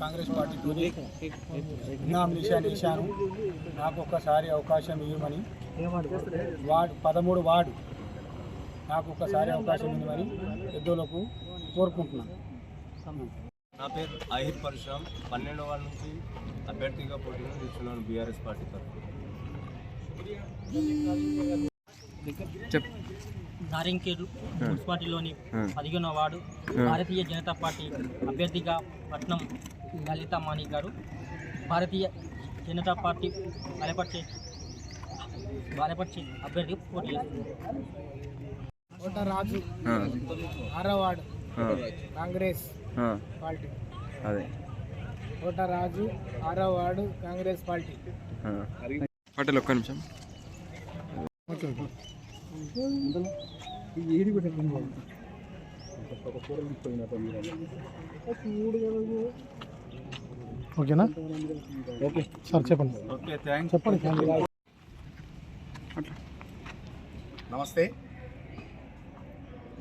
కాంగ్రెస్ పార్టీతో నామినేషన్ వేశాను నాకు ఒక్కసారి అవకాశం ఇవ్వమని. వార్డు పదమూడు వార్డు నాకు ఒక్కసారి అవకాశం ఇవ్వమని పెద్దలకు కోరుకుంటున్నాను నా పేరు అహిర్ పరశురామ్. పన్నెండో వార్డు నుంచి అభ్యర్థిగా పోటీలో నిల్చున్నాను బీఆర్ఎస్ పార్టీ తరఫున. నారింకేడు మున్సిపాలిటీలోని పదిహేనో వార్డు భారతీయ జనతా పార్టీ అభ్యర్థిగా పట్నం లలిత మాణి గారు భారతీయ జనతా పార్టీ బలపరిచే బలపరిచే అభ్యర్థిగా పోటీ చేస్తుంది. కోట రాజు ఆరో వార్డు కాంగ్రెస్ పార్టీ. అదే. కోట రాజు ఆరో వార్డు కాంగ్రెస్ పార్టీ. పటేల్ ఒక్క నిమిషం. ఓకేనా? ఓకే. సార్ చెప్పండి. చెప్పండి నమస్తే.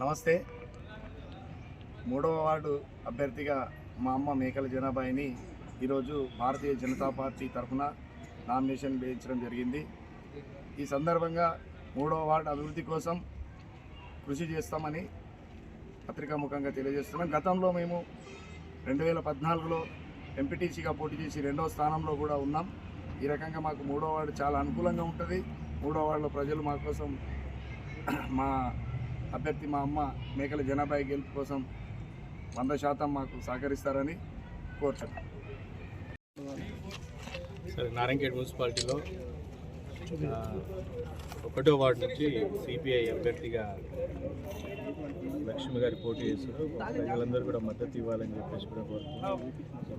నమస్తే. మూడవ వార్డు అభ్యర్థిగా మా అమ్మ మేకల జనాభాయిని ఈరోజు భారతీయ జనతా పార్టీ తరఫున నామినేషన్ వేయించడం జరిగింది. ఈ సందర్భంగా మూడవ వార్డు అభివృద్ధి కోసం కృషి చేస్తామని పత్రికాముఖంగా తెలియజేస్తున్నాం. గతంలో మేము రెండు వేల పద్నాలుగులో ఎంపీటీసీగా పోటీ చేసి రెండవ స్థానంలో కూడా ఉన్నాం. ఈ రకంగా మాకు మూడో వార్డు చాలా అనుకూలంగా ఉంటుంది. మూడో వార్డులో ప్రజలు మా కోసం మా అభ్యర్థి మా అమ్మ మేకల జనాభా గెలుపు కోసం వంద శాతం మాకు సహకరిస్తారని కోరుచున్నాం. సరే నారాయణఖేడ్ మున్సిపాలిటీలో ఒకటో వార్డు నుంచి సిపిఐ అభ్యర్థిగా లక్ష్మి గారి పోటీ చేస్తారు ప్రజలందరూ కూడా మద్దతు ఇవ్వాలని చెప్పేసి కూడా కోరుతున్నాం.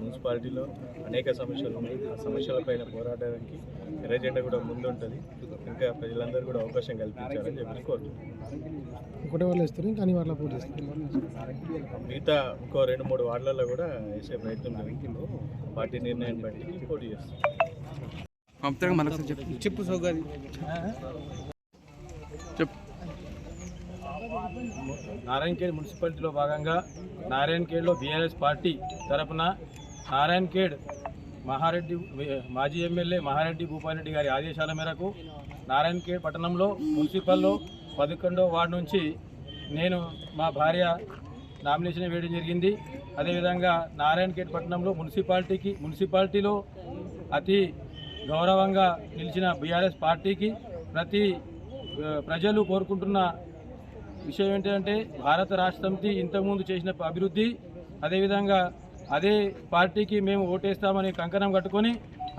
మున్సిపాలిటీలో అనేక సమస్యలు ఉన్నాయి. ఆ సమస్యలపైన పోరాడడానికి ఎర్ర జెండా కూడా ముందుంటుంది. ఇంకా ప్రజలందరూ కూడా అవకాశం కల్పించాలని చెప్పేసి కోరుతున్నాం. మిగతా ఇంకో రెండు మూడు వార్డులలో కూడా వేసే ప్రయత్నం జరుగుతుంది. పార్టీ నిర్ణయాన్ని బట్టి పోటీ చేస్తాం. చెప్పు. చెప్పు సౌకర్యం చెప్పు. నారాయణఖేడ్ మున్సిపాలిటీలో భాగంగా నారాయణఖేడ్లో బీఆర్ఎస్ పార్టీ తరపున నారాయణఖేడ్ మహారెడ్డి మాజీ ఎమ్మెల్యే మహారెడ్డి భూపారెడ్డి గారి ఆదేశాల మేరకు నారాయణఖేడ్ పట్టణంలో మున్సిపల్లో పదకొండో వార్డు నుంచి నేను మా భార్య నామినేషన్ వేయడం జరిగింది. అదేవిధంగా నారాయణఖేడ్ పట్టణంలో మున్సిపాలిటీకి మున్సిపాలిటీలో అతి గౌరవంగా నిలిచిన బీఆర్ఎస్ పార్టీకి ప్రతి ప్రజలు కోరుకుంటున్న విషయం ఏంటంటే భారత రాష్ట్ర సమితి ఇంతకుముందు చేసిన అభివృద్ధి అదేవిధంగా అదే పార్టీకి మేము ఓటేస్తామని కంకణం కట్టుకొని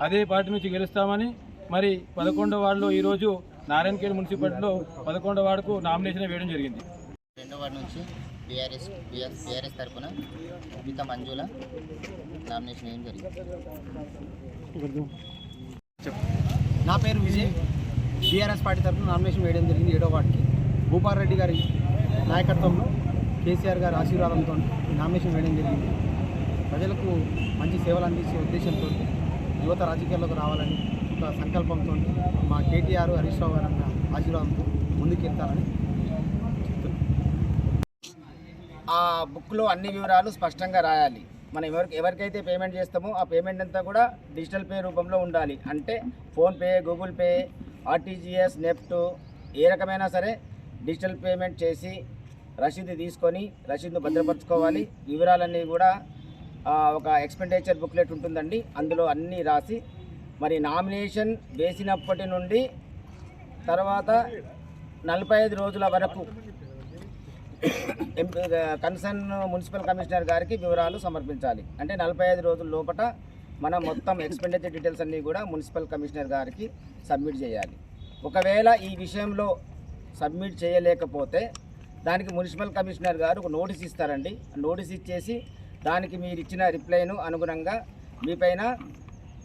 అదే పార్టీ నుంచి గెలుస్తామని మరి పదకొండవ వార్డులో ఈరోజు నారాయణఖేడ్ మున్సిపాలిటీలో పదకొండవ వార్డుకు నామినేషన్ వేయడం జరిగింది. రెండో వార్డు నుంచి బీఆర్ఎస్ బీఆర్ బీఆర్ఎస్ తరఫున మిత మంజుల నామినేషన్ వేయడం జరిగింది. నా పేరు విజయ్. బీఆర్ఎస్ పార్టీ తరఫున నామినేషన్ వేయడం జరిగింది ఏడో వార్డుకి. భూపాల్ రెడ్డి గారి నాయకత్వంలో కేసీఆర్ గారి ఆశీర్వాదంతో నామినేషన్ వేయడం జరిగింది. ప్రజలకు మంచి సేవలు అందించే ఉద్దేశంతో యువత రాజకీయాల్లోకి రావాలని ఒక సంకల్పంతో మా కేటీఆర్ హరీష్ రావు గారి ఆశీర్వాదంతో ముందుకెళ్తారని ఆ బుక్లో అన్ని వివరాలు స్పష్టంగా రాయాలి. మనం ఎవరికి ఎవరికైతే పేమెంట్ చేస్తామో ఆ పేమెంట్ అంతా కూడా డిజిటల్ పే రూపంలో ఉండాలి. అంటే PhonePe Google Pay RTGS NEFT ఏ రకమైనా సరే డిజిటల్ పేమెంట్ చేసి రసీదు తీసుకొని రసీదును భద్రపరచుకోవాలి. వివరాలన్నీ కూడా ఒక ఎక్స్పెండిచర్ బుక్లెట్ ఉంటుందండి. అందులో అన్నీ రాసి మరి నామినేషన్ వేసినప్పటి నుండి తర్వాత నలభై ఐదు రోజుల వరకు కన్సర్న్ మున్సిపల్ కమిషనర్ గారికి వివరాలు సమర్పించాలి. అంటే నలభై ఐదు రోజుల లోపల మనం మొత్తం ఎక్స్పెండిచర్ డీటెయిల్స్ అన్నీ కూడా మున్సిపల్ కమిషనర్ గారికి సబ్మిట్ చేయాలి. ఒకవేళ ఈ విషయంలో సబ్మిట్ చేయలేకపోతే దానికి మున్సిపల్ కమిషనర్ గారు ఒక నోటీస్ ఇస్తారండి. నోటీస్ ఇచ్చేసి దానికి మీరు ఇచ్చిన రిప్లైను అనుగుణంగా మీపైన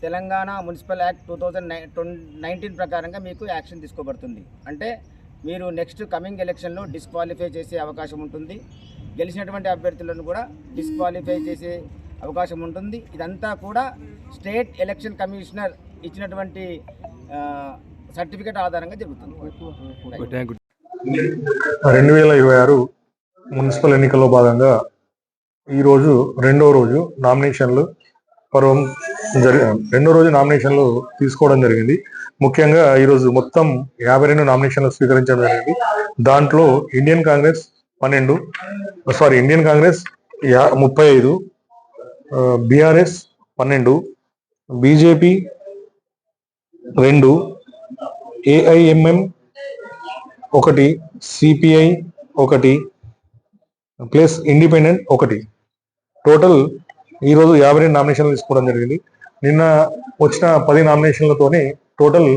Telangana municipal act two thousand nineteen ప్రకారంగా మీకు యాక్షన్ తీసుకోబడుతుంది. అంటే మీరు నెక్స్ట్ కమింగ్ ఎలక్షన్లో డిస్క్వాలిఫై చేసే అవకాశం ఉంటుంది. గెలిచినటువంటి అభ్యర్థులను కూడా డిస్క్వాలిఫై చేసే అవకాశం ఉంటుంది. ఇదంతా కూడా స్టేట్ ఎలక్షన్ కమిషనర్ ఇచ్చినటువంటి సర్టిఫికేట్ ఆధారంగా జరుగుతుంది. రెండు వేల ఇరవై ఆరు మున్సిపల్ ఎన్నికల్లో భాగంగా ఈరోజు రెండో రోజు నామినేషన్లు పర్వం జరి రెండో రోజు నామినేషన్లు తీసుకోవడం జరిగింది. ముఖ్యంగా ఈరోజు మొత్తం యాభై రెండు నామినేషన్లు స్వీకరించడం జరిగింది. దాంట్లో ఇండియన్ కాంగ్రెస్ పన్నెండు సారీ ఇండియన్ కాంగ్రెస్ యా ముప్పై ఐదు బీఆర్ఎస్ పన్నెండు బీజేపీ రెండు ఏఐఎంఎం ఒకటి సిపిఐ ఒకటి ప్లస్ ఇండిపెండెంట్ ఒకటి. టోటల్ ఈరోజు యాభై రెండు నామినేషన్లు తీసుకోవడం జరిగింది. నిన్న వచ్చిన పది నామినేషన్లతోనే టోటల్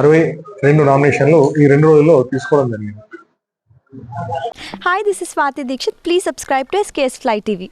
అరవై రెండు నామినేషన్లు ఈ రెండు రోజుల్లో తీసుకోవడం జరిగింది. Hi this is Swathi Dikshit please subscribe to SKS fly TV